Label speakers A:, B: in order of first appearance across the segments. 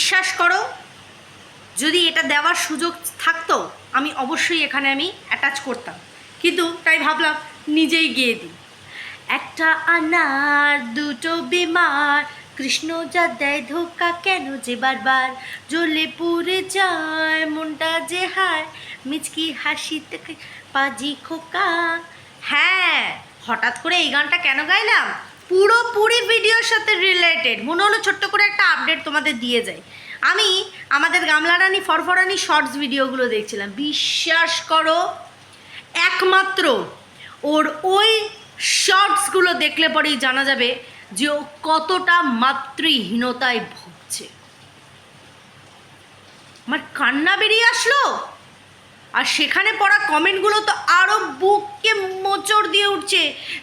A: বিশ্বাস করো? যদি এটা দেওয়ার সুযোগ থাকতো, আমি অবশ্যই এখানে আমি অ্যাটাচ করতাম। কিন্তু তাই ভাবলাম নিজেই গিয়ে দিই। একটা আনার, দুটো বিমার, কৃষ্ণ যা দেয় ধোকা কেন যে বারবার? জ্বলে পুড়ে যায়, মনটা যে হায়, মিচকি হাসিতে পাজি খোকা। হ্যাঁ হঠাৎ করে এই গানটা কেন গাইলাম? পুরোপুরি ভিডিওর সাথে রিলেটেড মনে হলো ছোট্ট করে একটা আপডেট তোমাদের দিয়ে যায় আমি আমাদের গামলারানি, ফরফরানি শর্টস ভিডিওগুলো দেখছিলাম। বিশ্বাস করো, একমাত্র ওর ওই শর্টসগুলো দেখলে পরেই জানা যাবে যে ও কতটা মাতৃহীনতায় ভুগছে। আমার কান্না বেরিয়ে আসলো? আর সেখানে পড়া কমেন্টগুলো তো আরও বুককে মোচড় দিয়ে উঠছে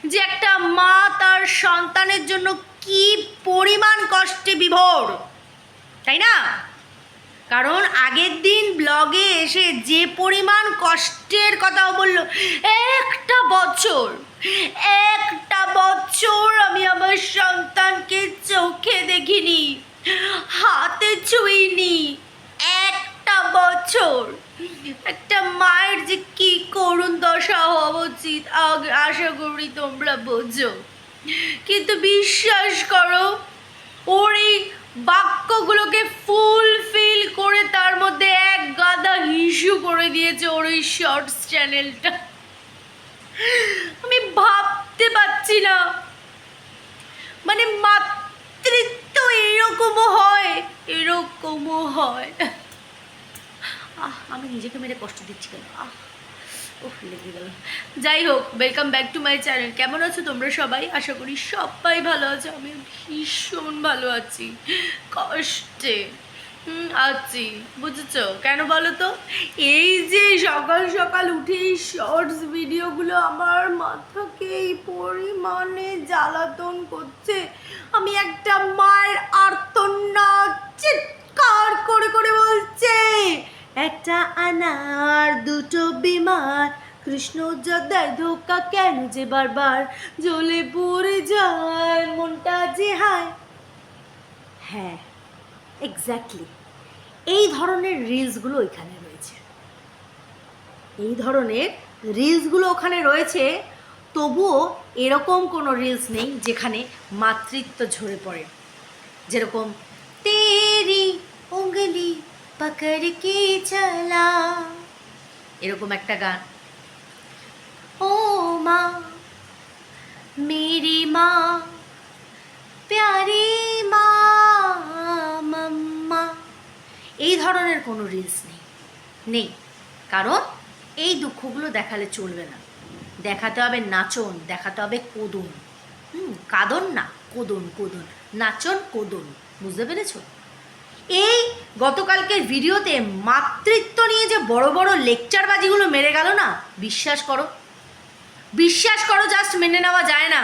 A: যে একটা মা তার সন্তানের জন্য কি পরিমাণ কষ্টে বিভোর, তাই না? কারণ আগের দিন ব্লগে এসে যে পরিমাণ কষ্টের কথাও বলল, একটা বছর একটা বছর আমি আমার সন্তানকে চোখে দেখিনি, হাতে ছুঁইনি বছর। একটা মায়ের যে কি করুণ দশা হওয়া উচিত আশা করি তোমরা বোঝো। কিন্তু বিশ্বাস করো, ওর এই বাক্যগুলোকে ফুলফিল করে তার মধ্যে এক গাদা হিসু করে দিয়েছে ওর ওই শর্টস চ্যানেলটা। আমি ভাবতে পারছি না। মানে মাতৃত্ব এরকমও হয় এরকমও হয়। আহ, আমি নিজেকে মেরে কষ্ট দিচ্ছি কেন? আহ ও লেগে গেল। যাই হোক welcome back to my channel কেমন আছো তোমরা সবাই? আশা করি সবাই ভালো আছো। আমি ভীষণ ভালো আছি। কষ্টে আছি। বুঝেছ? কেন বলো তো? এই যে সকাল সকাল উঠে শর্টস ভিডিওগুলো আমার মাথাকে এই পরিমাণে জ্বালাতন করছে। আমি একটা মায়ের বলছে একটা আনার, দুটো বিমার। কৃষ্ণ যা ধোকা কেন যে বারবার জ্বলে পড়ে যায়? মনটা যে হায়। হ্যাঁ এক্স্যাক্টলি এই ধরনের রিলসগুলো এখানে রয়েছে। এই ধরনের রিলসগুলো ওখানে রয়েছে, তবুও এরকম কোনো রিলস নেই যেখানে মাতৃত্ব ঝরে পড়ে। যেরকম, তেরি উঙ্গলি পকড় কে চলা এরকম একটা গান। ও মা, মেরি মা, প্যারি মা, মাম্মা। এই ধরনের কোনো রিলস নেই। নেই। কারণ এই দুঃখগুলো দেখালে চলবে না। দেখাতে হবে নাচন, দেখাতে হবে কোদন। হুম, কাদন না, কোদন কোদন। নাচন, কোদন। বুঝতে পেরেছ? এই গতকালকের ভিডিওতে মাতৃত্ব নিয়ে যে বড় বড় লেকচারবাজিগুলো মেরে গেল না? বিশ্বাস করো। বিশ্বাস করো জাস্ট মেনে নেওয়া যায় না।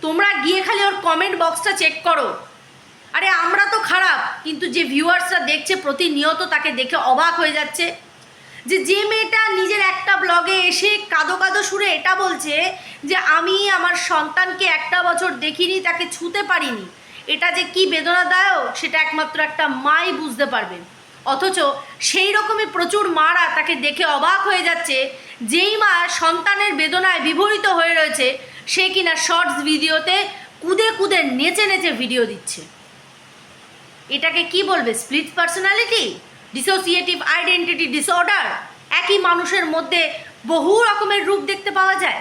A: তোমরা গিয়ে খালি ওর কমেন্ট বক্সটা চেক করো। আরে, আমরা তো খারাপ, কিন্তু যে ভিউয়ার্সরা দেখছে প্রতিনিয়ত তাকে দেখে অবাক হয়ে যাচ্ছে। যে যে মেয়েটা নিজের একটা ব্লগে এসে কাদো কাদো সুরে এটা বলছে যে, আমি আমার সন্তানকে একটা বছর দেখিনি, তাকে ছুতে পারিনি। এটা যে কি বেদনাদায়ক, সেটা একমাত্র একটা মাই বুঝতে পারবে। অথচ সেই রকমই প্রচুর মারা তাকে দেখে অবাক হয়ে যাচ্ছে, যেই মা সন্তানের বেদনায় বিভরিত হয়ে রয়েছে, সে কিনা শর্টস ভিডিওতে কুদে কুদে নেচে নেচে ভিডিও দিচ্ছে। এটাকে কি বলবে? Split personality? Dissociative identity disorder? একই মানুষের মধ্যে বহু রকমের রূপ দেখতে পাওয়া যায়।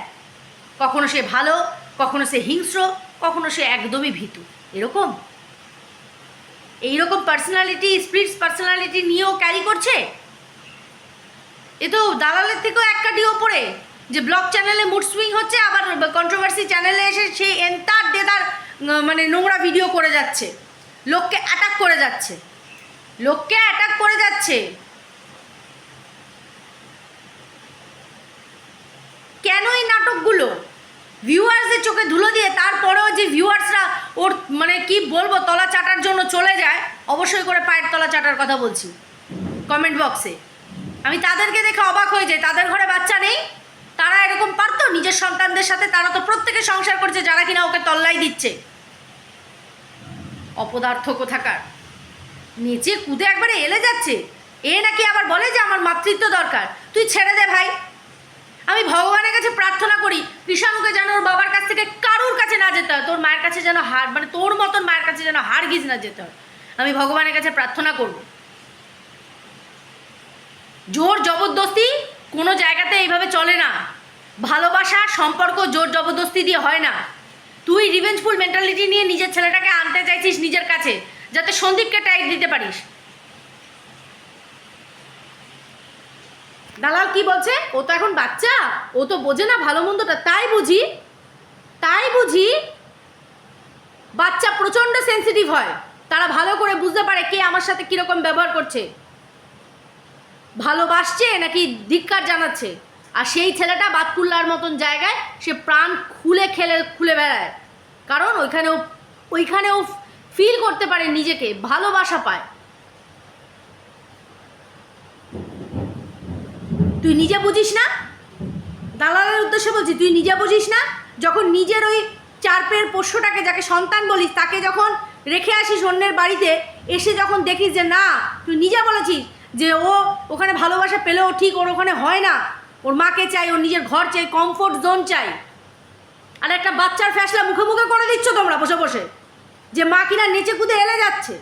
A: কখনো সে ভালো, কখনো সে হিংস্র, কখনো সে একদমই ভীতু। এরকম? এইরকম পার্সোনালিটি স্প্লিটস পার্সোনালিটি নিয়েও ক্যারি করছে? এ তো দালালের থেকেও এক কাটি ওপরে, যে ব্লগ চ্যানেলে মুড সুইং হচ্ছে, আবার কন্ট্রোভার্সি চ্যানেলে এসে সেই এন্টার ডে তার মানে নোংরা ভিডিও করে যাচ্ছে। লোককে অ্যাটাক করে যাচ্ছে। লোককে অ্যাটাক করে যাচ্ছে। কেন এই নাটকগুলো? ভিউয়ার্সের চোখে ধুলো দিয়ে তারপরেও যে ভিউয়ার্সরা ওর মানে কি বলব, তলা চাটার জন্য চলে যায়। অবশ্যই করে পায়ের তলা চাটার কথা বলছি। কমেন্ট বক্সে আমি তাদেরকে দেখে অবাক হয়ে যাই। তাদের ঘরে বাচ্চা নেই। তারা এরকম পারতো? নিজের সন্তানদের সাথে তারা তো প্রত্যেকে সংসার করছে, যারা কিনা ওকে তল্লাই দিচ্ছে। অপদার্থ কোথাকার? নেচে কুদে একবারে এলে যাচ্ছে। এ নাকি আবার বলে যে আমার মাতৃত্ব দরকার। তুই ছেড়ে দে ভাই। আমি ভগবানের কাছে প্রার্থনা করি, কৃষাণুকে যেন ওর বাবার কাছ থেকে হয়, তোর মায়ের কাছে যেন হার মানে তোর মতন মায়ের কাছে যেন হার গিজ না যেতে হয়। আমি ভগবানের কাছে প্রার্থনা করব। জোর জবরদস্তি কোনো জায়গাতে এইভাবে চলে না। ভালোবাসা, সম্পর্ক জোর জবরদস্তি দিয়ে হয় না। তুই রিভেঞ্জফুল মেন্টালিটি নিয়ে নিজের ছেলেটাকে আনতে চাইছিস নিজের কাছে, যাতে সন্দীপকে টাইট দিতে পারিস। দালাল কি বলছে? ও তো এখন বাচ্চা, ও তো বোঝে না ভালো মন্দটা। তাই বুঝি তাই বুঝি বাচ্চা প্রচণ্ড সেন্সিটিভ হয়। তারা ভালো করে বুঝতে পারে কে আমার সাথে কীরকম ব্যবহার করছে। ভালোবাসছে নাকি ধিক্কার জানাচ্ছে। আর সেই ছেলেটা বাতকুল্লার মতন জায়গায় সে প্রাণ খুলে খেলে, খুলে বেড়ায়। কারণ ওইখানেও ওইখানেও ফিল করতে পারে নিজেকে, ভালোবাসা পায়। তুই নিজে বুঝিস না? দালালের উদ্দেশ্যে বলছি, তুই নিজে বুঝিস না? যখন নিজের ওই চার পেয়ের পোষ্যটাকে যাকে সন্তান বলিস, তাকে যখন রেখে আসিস অন্যের বাড়িতে, এসে যখন দেখিস যে না, তুই নিজে বলেছিস যে ও ওখানে ভালোবাসা পেলেও ঠিক ওর ওখানে হয় না। ওর মাকে চাই, ওর নিজের ঘর চাই কমফোর্ট জোন চাই। আর একটা বাচ্চার ফ্যাসলা মুখে মুখে করে দিচ্ছ তোমরা বসে বসে। যে মা কিনা নেচে কুদে এলে যাচ্ছে।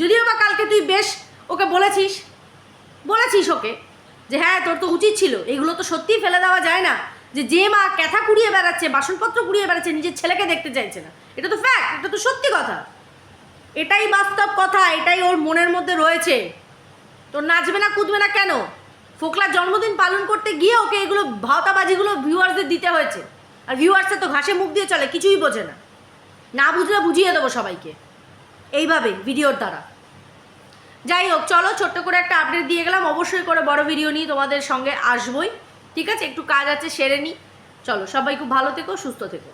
A: যদিও বা কালকে তুই বেশ ওকে বলেছিস বলেছিস ওকে যে হ্যাঁ তোর তো উচিত ছিল। এগুলো তো সত্যিই ফেলে দেওয়া যায় না। যে যে মা ক্যাথা কুড়িয়ে বেড়াচ্ছে, বাসনপত্র কুড়িয়ে বেড়াচ্ছে, নিজের ছেলেকে দেখতে চাইছে না। এটা তো ফ্যাক্ট এটা তো সত্যি কথা। এটাই বাস্তব কথা, এটাই ওর মনের মধ্যে রয়েছে। তোর নাচবে না, কুদবে না কেন? ফোকলার জন্মদিন পালন করতে গিয়ে ওকে এগুলো ভাওতাবাজিগুলো ভিউয়ার্সদের দিতে হয়েছে। আর ভিউয়ার্সের তো ঘাসে মুখ দিয়ে চলে, কিছুই বোঝে না। না বুঝলে বুঝিয়ে দেবো সবাইকে। এইভাবে ভিডিওর দ্বারা। যাই হোক, চলো, ছোট্ট করে একটা আপডেট দিয়ে গেলাম। অবশ্যই করে বড় ভিডিও নিয়ে তোমাদের সঙ্গে আসবই। ঠিক আছে? একটু কাজ আছে সেরে নিই চলো সবাই খুব ভালো থেকো সুস্থ থেকো।